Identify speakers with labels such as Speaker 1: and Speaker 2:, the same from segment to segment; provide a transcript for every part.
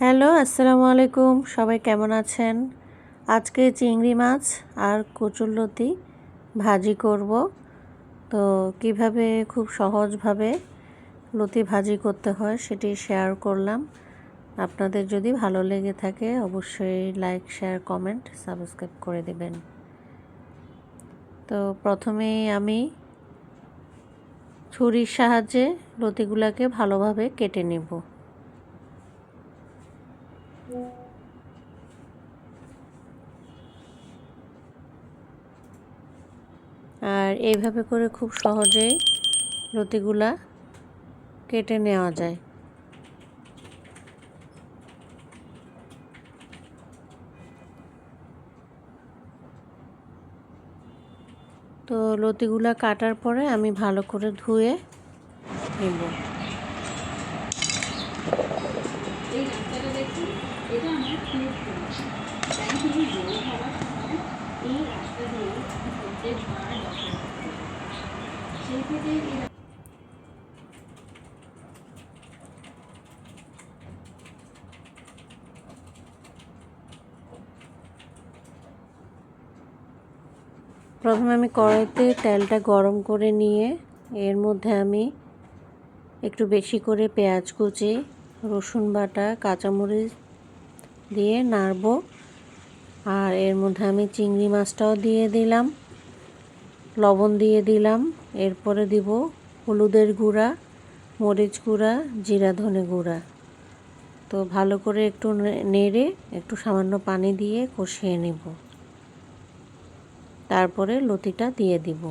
Speaker 1: Hello, আসসালামু আলাইকুম। সবাই কেমন আছেন? আজকে চিংড়ি মাছ আর কচুরলতি ভাজি করব। তো কীভাবে খুব সহজভাবে লতি ভাজি করতে হয় সেটি শেয়ার করলাম। আপনাদের যদি ভালো লেগে থাকে অবশ্যই লাইক, শেয়ার, কমেন্ট, সাবস্ক্রাইব করে দেবেন। তো প্রথমেই আমি ছুরির সাহায্যে লতিগুলাকে ভালোভাবে কেটে নেব। আর এইভাবে করে খুব সহজেই লতিগুলা কেটে নেওয়া যায়। তো লতিগুলা কাটার পরে আমি ভালো করে ধুয়ে নেব।
Speaker 2: এই এটা আমার খুব তাই তুমি বড় হওয়ার সময় এই রাস্তা দিয়ে দখল সেই থেকে এই
Speaker 1: প্রথমে আমি কড়াইতে তেলটা গরম করে নিয়ে, এর মধ্যে আমি একটু বেশি করে পেঁয়াজ কুচি, রসুন বাটা, কাঁচামরিচ দিয়ে নাড়ব। আর এর মধ্যে আমি চিংড়ি মাছটাও দিয়ে দিলাম, লবণ দিয়ে দিলাম। এরপরে দিব হলুদের গুঁড়া, মরিচ গুঁড়া, জিরা ধনে গুঁড়া। তো ভালো করে একটু নেড়ে একটু সামান্য পানি দিয়ে কষিয়ে নেব। তারপরে লতিটা দিয়ে দিব।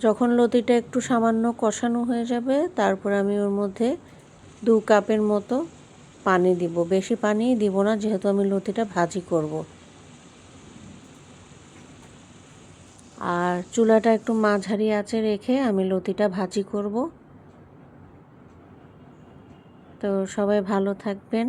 Speaker 1: যখন লতিটা একটু সামান্য কষানো হয়ে যাবে, তারপর আমি ওর মধ্যে দু কাপের মতো পানি দিব। বেশি পানি দিব না, যেহেতু আমি লতিটা ভাজি করব। আর চুলাটা একটু মাঝারি আঁচে রেখে আমি লতিটা ভাজি করব। তো সবাই ভালো থাকবেন।